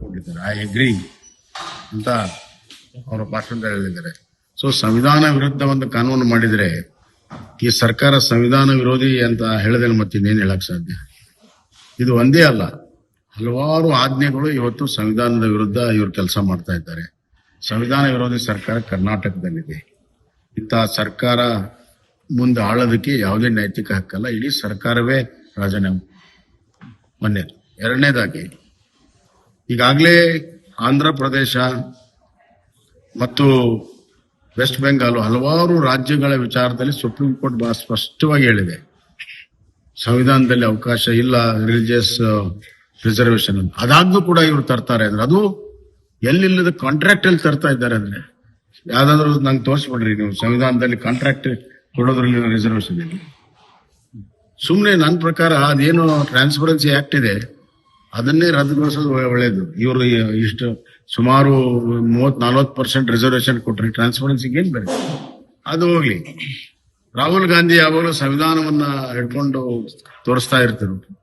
ಕೊಟ್ಟಿದ್ದಾರೆ. I agree ಅಂತ ಅವರ ಭಾಷಣದಲ್ಲಿ ಹೇಳಿದ್ದಾರೆ. ಸೊ ಸಂವಿಧಾನ ವಿರುದ್ಧ ಒಂದು ಕಾನೂನು ಮಾಡಿದ್ರೆ ಈ ಸರ್ಕಾರ ಸಂವಿಧಾನ ವಿರೋಧಿ ಅಂತ ಹೇಳಿದ್ರೆ ಮತ್ತೆ ಇನ್ನೇನು ಹೇಳಕ್ ಸಾಧ್ಯ? ಇದು ಒಂದೇ ಅಲ್ಲ. ಹಲವಾರು ಆಜ್ಞೆಗಳು ಇವತ್ತು ಸಂವಿಧಾನದ ವಿರುದ್ಧ ಇವರು ಕೆಲಸ ಮಾಡ್ತಾ ಇದ್ದಾರೆ. ಸಂವಿಧಾನ ವಿರೋಧಿ ಸರ್ಕಾರ ಕರ್ನಾಟಕದಲ್ಲಿದೆ. ಇಂತಹ ಸರ್ಕಾರ ಮುಂದೆ ಆಳೋದಕ್ಕೆ ಯಾವುದೇ ನೈತಿಕ ಹಕ್ಕಲ್ಲ. ಇಡೀ ಸರ್ಕಾರವೇ ರಾಜೀನಾಮೆ. ಮೊನ್ನೆ ಎರಡನೇದಾಗಿ ಈಗಾಗಲೇ ಆಂಧ್ರ ಪ್ರದೇಶ ಮತ್ತು ವೆಸ್ಟ್ ಬೆಂಗಾಲ್ ಹಲವಾರು ರಾಜ್ಯಗಳ ವಿಚಾರದಲ್ಲಿ ಸುಪ್ರೀಂ ಕೋರ್ಟ್ ಬಹಳ ಸ್ಪಷ್ಟವಾಗಿ ಹೇಳಿದೆ. ಸಂವಿಧಾನದಲ್ಲಿ ಅವಕಾಶ ಇಲ್ಲ ರಿಲಿಜಿಯಸ್ ರಿಸರ್ವೇಶನ್ ಅಂತ. ಅದಾದ್ರೂ ಕೂಡ ಇವರು ತರ್ತಾರೆ ಅಂದ್ರೆ ಅದು ಎಲ್ಲಿಲ್ಲದ ಕಾಂಟ್ರಾಕ್ಟ್ ಅಲ್ಲಿ ತರ್ತಾ ಇದ್ದಾರೆ ಅಂದ್ರೆ. ಯಾವ್ದಾದ್ರು ನಂಗೆ ತೋರಿಸ್ಬಿಡ್ರಿ ನೀವು, ಸಂವಿಧಾನದಲ್ಲಿ ಕಾಂಟ್ರಾಕ್ಟ್ ಕೊಡೋದ್ರಲ್ಲಿ ರಿಸರ್ವೇಶನ್ ಇದೆ ಸುಮ್ಮನೆ ನನ್ನ ಪ್ರಕಾರ ಅದೇನು ಟ್ರಾನ್ಸ್ಪರೆನ್ಸಿ ಆಕ್ಟ್ ಇದೆ. ಅದನ್ನೇ ರದ್ದುಗೊಳಿಸೋದು ಒಳ್ಳೆ- ಒಳ್ಳೇದು. ಇವರು ಇಷ್ಟು ಸುಮಾರು ಮೂವತ್ ನಲ್ವತ್ತು ಪರ್ಸೆಂಟ್ ರಿಸರ್ವೇಶನ್ ಕೊಟ್ರಿ ಟ್ರಾನ್ಸ್ಪರೆನ್ಸಿಗೆ ಏನ್ ಬೇರೆ? ಅದು ಹೋಗ್ಲಿ. ರಾಹುಲ್ ಗಾಂಧಿ ಯಾವಾಗಲೂ ಸಂವಿಧಾನವನ್ನ ಹಿಡ್ಕೊಂಡು ತೋರಿಸ್ತಾ ಇರ್ತಾರೆ